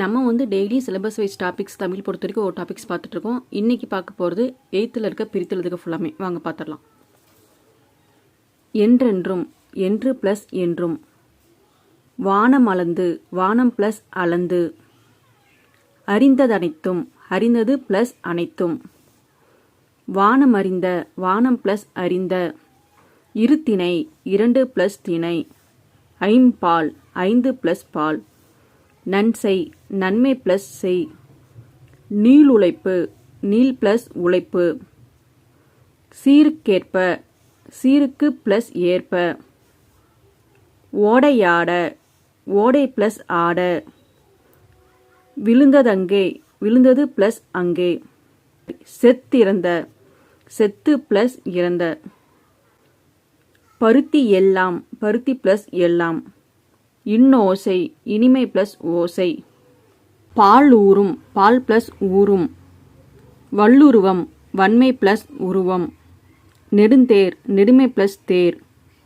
நம்ம வந்து daily syllabus wise topics Tamil பொறுத்த வரைக்கும் ஒரு டாபிக்ஸ் பார்த்துட்ருக்கோம் இன்றைக்கி பார்க்க போகிறது எயித்தில் இருக்க பிரித்தெழுதுக ஃபுல்லாமே வாங்க பார்த்துடலாம். என்றென்றும் என்று ப்ளஸ் என்றும். வானம் அளந்து வானம் ப்ளஸ் அளந்து. அறிந்ததனைத்தும் அறிந்தது ப்ளஸ் அனைத்தும். வானம் அறிந்த வானம் ப்ளஸ் அறிந்த. இரு திணை இரண்டு ப்ளஸ் திணை. ஐம்பால் ஐந்து ப்ளஸ் பால். நன்செய் நன்மை ப்ளஸ் செய். நீள் உழைப்பு நீள் ப்ளஸ் உழைப்பு. சீருக்கேற்ப சீருக்கு ப்ளஸ் ஏற்ப. ஓடையாட ஓடை ப்ளஸ் ஆட. விழுந்ததங்கே விழுந்தது ப்ளஸ் அங்கே. செத்திறந்த செத்து ப்ளஸ் இறந்த. பருத்தி எல்லாம் பருத்தி ப்ளஸ் எல்லாம். இன்னோசை இனிமை ப்ளஸ் ஓசை. பால் ஊறும் பால் ப்ளஸ் ஊறும். வல்லுருவம் வன்மை ப்ளஸ் உருவம். நெடுந்தேர் நெடுமை ப்ளஸ் தேர்.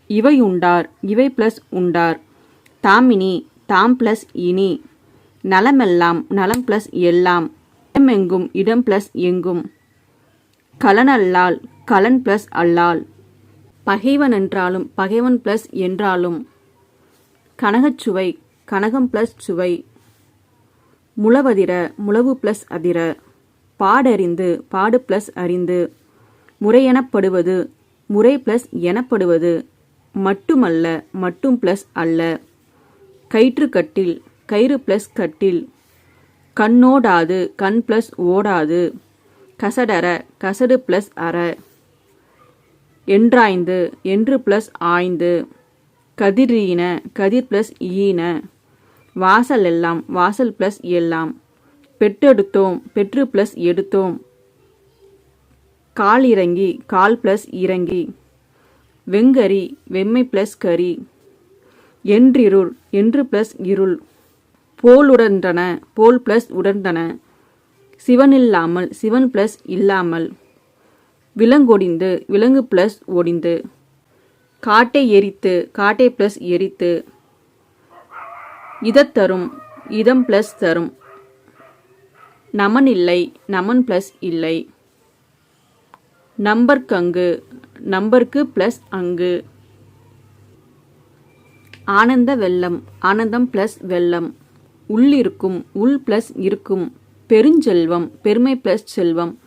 இவை உண்டார் இவை ப்ளஸ் உண்டார். தாமினி தாம் ப்ளஸ் இனி. நலமெல்லாம் நலம் ப்ளஸ் எல்லாம். இடமெங்கும் இடம் ப்ளஸ் எங்கும். கலனல்லால் கலன் ப்ளஸ் அல்லால். பகைவன் என்றாலும் பகைவன் ப்ளஸ் என்றாலும். கனகச்சுவை கனகம் ப்ளஸ் சுவை. முளவதிர முளவு ப்ளஸ் அதிர. பாடறிந்து பாடு ப்ளஸ் அறிந்து. முறையெனப்படுவது முறை ப்ளஸ் எனப்படுவது. மட்டுமல்ல மட்டும் ப்ளஸ் அல்ல. கயிற்று கட்டில் கயிறு ப்ளஸ் கட்டில். கண்ணோடாது கண் ப்ளஸ் ஓடாது. கசடர கசடு ப்ளஸ் அற. என்றாய்ந்து என்று ப்ளஸ் ஆய்ந்து. கதிரீன கதிர் ப்ளஸ் ஈன. வாசல் எல்லாம் வாசல் ப்ளஸ் எல்லாம். பெற்றெடுத்தோம் பெற்று ப்ளஸ் எடுத்தோம். கால் இறங்கி கால் ப்ளஸ் இறங்கி. வெங்கரி வெம்மை ப்ளஸ் கரி. என்றிருள் என்று ப்ளஸ் இருள். போலுடன்றன போல் ப்ளஸ் உடன்றன. சிவனில்லாமல் சிவன் ப்ளஸ் இல்லாமல். விலங்கொடிந்து விலங்கு ப்ளஸ் ஒடிந்து. காட்டை எரித்து காட்டை ப்ளஸ் எரித்து இதை தரும் இதம் ப்ளஸ் தரும். நமன் இல்லை நமன் ப்ளஸ் இல்லை. நம்பர்க்கங்கு நம்பருக்கு ப்ளஸ் அங்கு. ஆனந்த வெள்ளம் ஆனந்தம் ப்ளஸ் வெள்ளம். உள்ளிருக்கும் உள் ப்ளஸ் இருக்கும். பெருஞ்செல்வம் பெருமை ப்ளஸ் செல்வம்.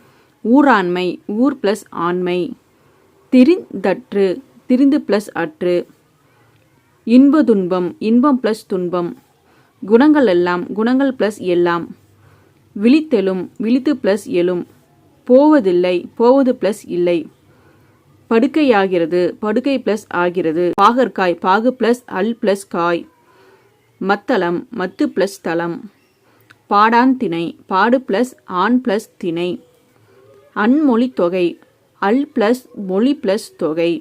ஊராண்மை ஊர் ப்ளஸ் ஆண்மை. திரிந்தற்று திரிந்து ப்ளஸ் அற்று. இன்ப துன்பம் இன்பம் ப்ளஸ் துன்பம். குணங்கள் எல்லாம் குணங்கள் ப்ளஸ் எல்லாம். விழித்தெழும் விழித்து ப்ளஸ் எழும். போவதில்லை போவது ப்ளஸ் இல்லை. படுக்கையாகிறது படுக்கை ப்ளஸ் ஆகிறது. பாகற்காய் பாகு ப்ளஸ் அல் ப்ளஸ் காய். மத்தளம் மத்து ப்ளஸ் தளம். பாடான் திணை பாடு ப்ளஸ் ஆண் ப்ளஸ் திணை. அன்மொழி தொகை அல் ப்ளஸ் மொழி ப்ளஸ் தொகை.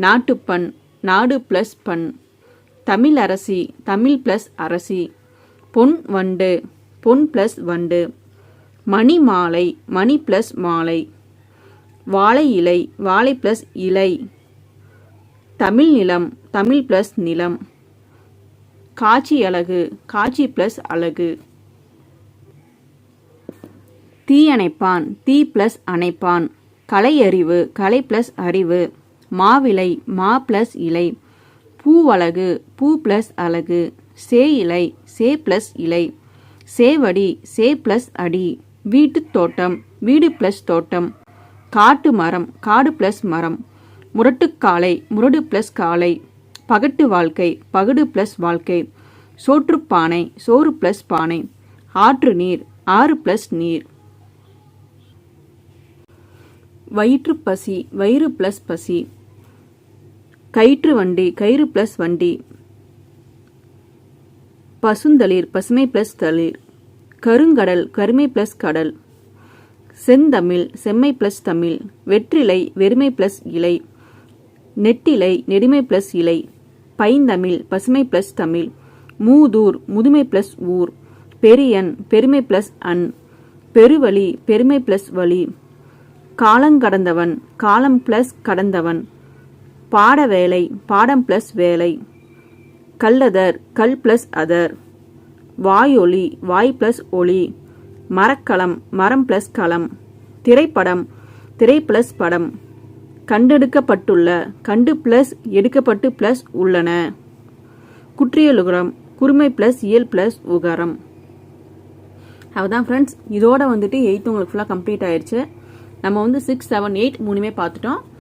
நாட்டுப்பண் நாடு ப்ளஸ் பண். தமிழ் அரசி தமிழ் ப்ளஸ் அரசி. பொன் வண்டு பொன் ப்ளஸ் வண்டு. மணி மாலை மணி ப்ளஸ் மாலை. வாழை இலை வாழை ப்ளஸ் இலை. தமிழ் நிலம் தமிழ் ப்ளஸ் நிலம். காட்சி அழகு காட்சி ப்ளஸ் அழகு. தீ அணைப்பான் தீ ப்ளஸ் அணைப்பான். கலை அறிவு கலை ப்ளஸ் அறிவு. மாவிலை மா ப்ளஸ் இலை பூவழகு பூ ப்ளஸ் அழகு சே இலை சே ப்ளஸ் இலை சேவடி சே ப்ளஸ் அடி வீட்டு தோட்டம் வீடு ப்ளஸ் தோட்டம் காட்டு மரம் காடு ப்ளஸ் மரம் முரட்டுக்காலை முரடு ப்ளஸ் காலை பகட்டு வாழ்க்கை பகடு ப்ளஸ் வாழ்க்கை சோற்றுப்பானை சோறு ப்ளஸ் பானை ஆற்று நீர் ஆறு ப்ளஸ் நீர். வயிற்று பசி வயிறு ப்ளஸ் பசி கயிற்று வண்டி கயிறு ப்ளஸ் வண்டி. பசுந்தளிர் பசுமை ப்ளஸ் தளிர். கருங்கடல் கருமை ப்ளஸ் கடல். செந்தமிழ் செம்மை ப்ளஸ் தமிழ். வெற்றிலை வெறுமை ப்ளஸ் இலை. நெட்டிலை நெடுமை ப்ளஸ் இலை. பைந்தமிழ் பசுமை ப்ளஸ் தமிழ். மூதூர் முதுமை ப்ளஸ் ஊர். பெரியன் பெருமை ப்ளஸ் அன். பெருவழி பெருமை ப்ளஸ் வழி. காலங்கடந்தவன் காலம் ப்ளஸ் கடந்தவன். பாட வேலை பாடம் ப்ளஸ் வேலை. கல்லதர் கல் ப்ளஸ் அதர் வாயொலி வாய் பிளஸ் ஒளி மரக்கலம் மரம் பிளஸ் களம் திரைப்படம் திரை பிளஸ் படம். கண்டெடுக்கப்பட்டுள்ள கண்டு பிளஸ் எடுக்கப்பட்டு பிளஸ் உள்ளன. குற்றியலுகரம் குறுமை பிளஸ் இயல் பிளஸ் உகரம். அதுதான் ஃப்ரெண்ட்ஸ் இதோட வந்துட்டு எயித்து உங்களுக்கு ஃபுல்லாக கம்ப்ளீட் ஆயிடுச்சு நம்ம வந்து சிக்ஸ் செவன் எயிட் மூணுமே பார்த்துட்டோம்.